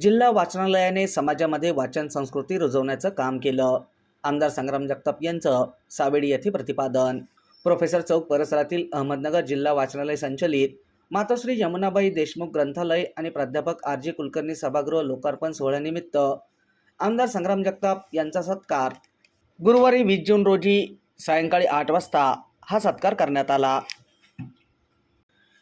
जिल्हा वाचनालयाने समाजामध्ये वाचन संस्कृती रुजवण्याचं काम केलं. आमदार संग्राम जगताप यांचं सावेडी येथे प्रतिपादन. प्रोफेसर चौक परिसरातील अहमदनगर जिल्हा वाचनालय संचलित. मातोश्री यमुनाबाई देशमुख ग्रंथालय आणि प्राध्यापक आर जे कुलकर्णी सभागृह लोकार्पण सोहळ्यानिमित्त आमदार संग्राम जगताप यांचा सत्कार. गुरुवारी वीस जून रोजी सायंकाळी आठ वाजता हा सत्कार करण्यात आला.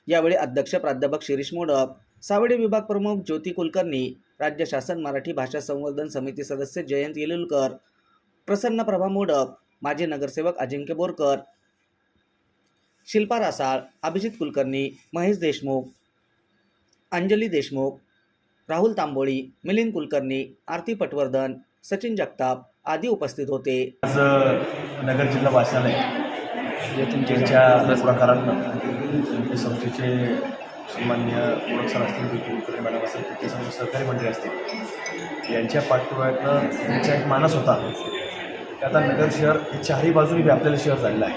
यावेळी अध्यक्ष प्राध्यापक शिरीष मोडक सावडी विभाग प्रमुख ज्योती कुलकर्णी राज्य शासन मराठी भाषा संवर्धन समिती सदस्य जयंत येलुलकर प्रसन्न प्रभा मोडक माजी नगरसेवक अजिंक्य बोरकर शिल्पा रासाळ अभिजित कुलकर्णी महेश देशमुख अंजली देशमुख राहुल तांबोळी मिलिंद कुलकर्णी आरती पटवर्धन सचिन जगताप आदी उपस्थित होते. आज नगर जिल्हा वाचनालय त्यांच्या पुढाकारानं संस्थेचे सन्मान्य ओळख सर असतील ते कुलकर्णी मॅडम असतील तिथे सर्व सहकारी मंडळी असतील. यांच्या पाठपुराव्यातनं त्यांचा एक मानस होता. की आता नगर शहर हे चारही बाजूनी व्यापलेलं शहर झालेलं आहे.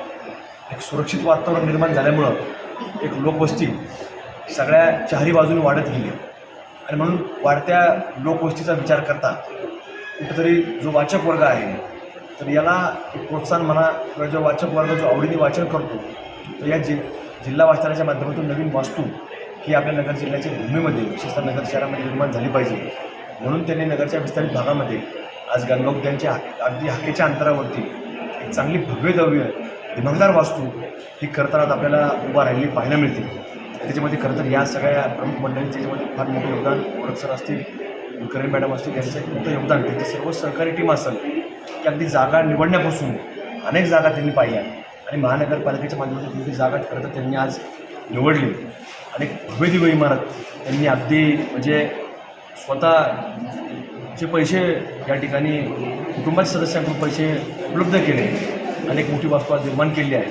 एक सुरक्षित वातावरण निर्माण झाल्यामुळं एक लोकवस्ती सगळ्या चारही बाजूने वाढत गेली. आणि म्हणून वाढत्या लोकवस्तीचा विचार करता कुठंतरी जो वाचक वर्ग आहे तर याला एक प्रोत्साहन म्हणा किंवा जो वाचक वर्ग जो आवडीने वाचन करतो तर या जि जिल्हा वाचनाच्या माध्यमातून नवीन वास्तू ही आपल्या नगर जिल्ह्याच्या भूमीमध्ये विशेषतः नगर शहरामध्ये निर्माण झाली पाहिजे. म्हणून त्यांनी नगरच्या विस्तारित भागामध्ये आज गंगा उद्यानच्या हाक अगदी हाकेच्या अंतरावरती एक चांगली भव्य दव्य दिमागदार वास्तू ही करताना आपल्याला उभा राहिली पाहायला मिळते. त्याच्यामध्ये खरं तर या सगळ्या प्रमुख मंडळींचे त्याच्यामध्ये फार मोठं योगदान ओळख सर असतील कुलकर्णी मॅडम असतील यांचं एक मोठं योगदान. त्यांची सर्व सहकारी टीम असेल की अगदी जागा निवडण्यापासून अनेक जागा त्यांनी पाहिल्या. आणि महानगरपालिकेच्या माध्यमातून ती जागा खरं तर त्यांनी आज निवडली. आणि भव्यदिव भव्य दिव्य इमारत त्यांनी अगदी म्हणजे स्वतःचे पैसे या ठिकाणी कुटुंबाच्या सदस्यांकडून पैसे उपलब्ध केले आणि एक मोठी वास्तू आज निर्माण केली आहे.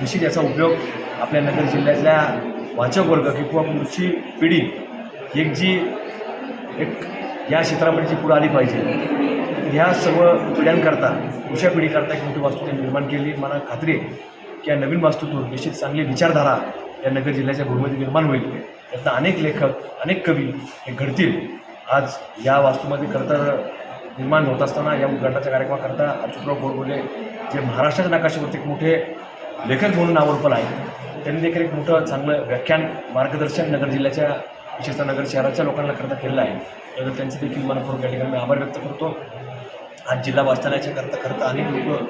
निश्चित याचा उपयोग आपल्या नगर जिल्ह्यातल्या वाचक वर्ग किंवा पुढची पिढी एक जी एक या क्षेत्रामध्ये जी पुढं आली पाहिजे ह्या सर्व पिढ्यांकरता पुढच्या पिढीकरता एक मोठी वास्तू त्यांनी निर्माण केली. मला खात्री आहे की या नवीन वास्तूतून निश्चित चांगली विचारधारा या नगर जिल्ह्याच्या भूमीमध्ये निर्माण होईल. त्यातनं अनेक लेखक अनेक कवी हे घडतील. आज या वास्तूमध्ये खरं तर निर्माण होत असताना या उद्घाटनाच्या कार्यक्रमाकरता अच्युतराव गोडबोले जे महाराष्ट्राच्या नकाशावरती एक मोठे लेखक म्हणून नावडपल आहेत त्यांनी देखील एक मोठं चांगलं व्याख्यान मार्गदर्शन नगर जिल्ह्याच्या विशेषतः नगर शहराच्या लोकांना करता केलेलं आहे. तर त्यांचं देखील मनपूर्वक या ठिकाणी आभार व्यक्त करतो. आज जिल्हा वाचनालयाच्या करता करता अनेक लोक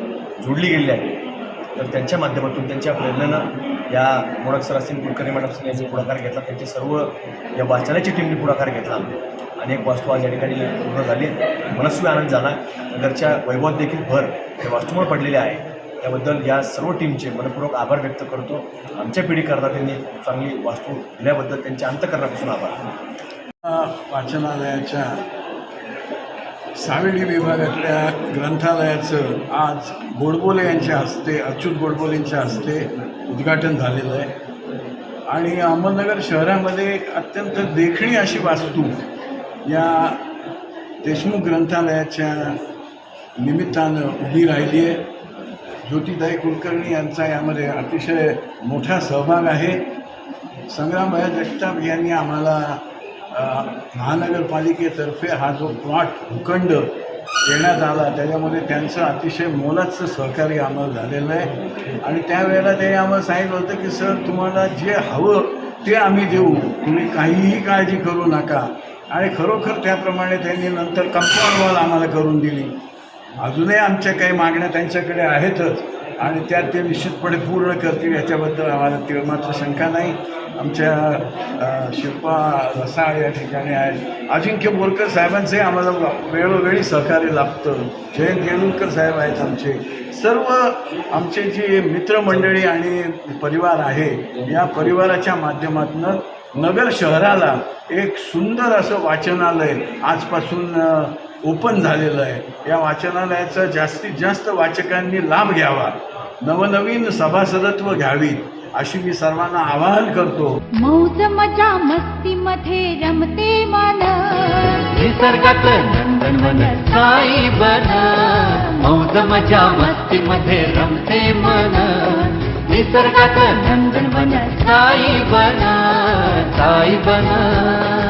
जोडली गेलेली आहेत. तर त्यांच्या माध्यमातून त्यांच्या प्रेरणेनं या मोडक सरासीन कुलकर्णी मॅडम यांनी पुढाकार घेतला त्यांचे सर्व या वाचनाची टीमने पुढाकार घेतला. अनेक वास्तू आज या ठिकाणी पूर्ण झाली मनस्वी आनंद झाला. नगरच्या वैभवात देखील भर हे वास्तूमुळे पडलेले आहे. त्याबद्दल या सर्व टीमचे मनपूर्वक आभार व्यक्त करतो. आमच्या पिढीकरता त्यांनी चांगली वास्तू दिल्याबद्दल त्यांच्या अंतकरणापासून आभार. वाचनालयाच्या सावेडी विभागातल्या ग्रंथालयाचं आज गोडबोले यांच्या हस्ते अच्युत गोडबोलेंच्या हस्ते उद्घाटन झालेलं आहे. आणि अहमदनगर शहरामध्ये एक अत्यंत देखणी अशी वास्तू या देशमुख ग्रंथालयाच्या निमित्तानं उभी राहिली आहे. ज्योतिदाई कुलकर्णी यांचा यामध्ये अतिशय मोठा सहभाग आहे. संग्रामभाई जगताप यांनी आम्हाला महानगरपालिकेतर्फे हा जो प्लॉट भूखंड देण्यात आला त्याच्यामध्ये त्यांचं अतिशय मोलाचं सहकार्य आम्हाला झालेलं आहे. आणि त्यावेळेला त्यांनी आम्हाला सांगितलं होतं की सर तुम्हाला जे हवं ते आम्ही देऊ. तुम्ही काहीही काळजी करू नका. आणि खरोखर त्याप्रमाणे त्यांनी नंतर कंपाऊंड वॉल आम्हाला करून दिली. अजूनही आमच्या काही मागण्या त्यांच्याकडे आहेतच आणि त्या ते निश्चितपणे पूर्ण करतील याच्याबद्दल आम्हाला ते मात्र शंका नाही. आमच्या शिल्पा रसाळ या ठिकाणी आहेत. अजिंक्य बोरकर साहेबांचंही आम्हाला वेळोवेळी सहकार्य लाभतं. जयंत येलुलकर साहेब आहेत आमचे. सर्व आमचे जे मित्रमंडळी आणि परिवार आहे या परिवाराच्या माध्यमातून नगर शहराला एक सुंदर असं वाचनालय आजपासून ओपन झालेलं आहे. या वाचनालयाचा जास्तीत जास्त वाचकांनी लाभ घ्यावा. नवनवीन सभासदत्व घ्यावीत अशी मी सर्वांना आवाहन करतो. मौज मजा मस्ती मध्ये रमते मन. निसर्गात नंदनवन साई बन. मौज मजा मस्ती मध्ये रमते मन. निसर्गात नंदनवन साई बन. साई बन.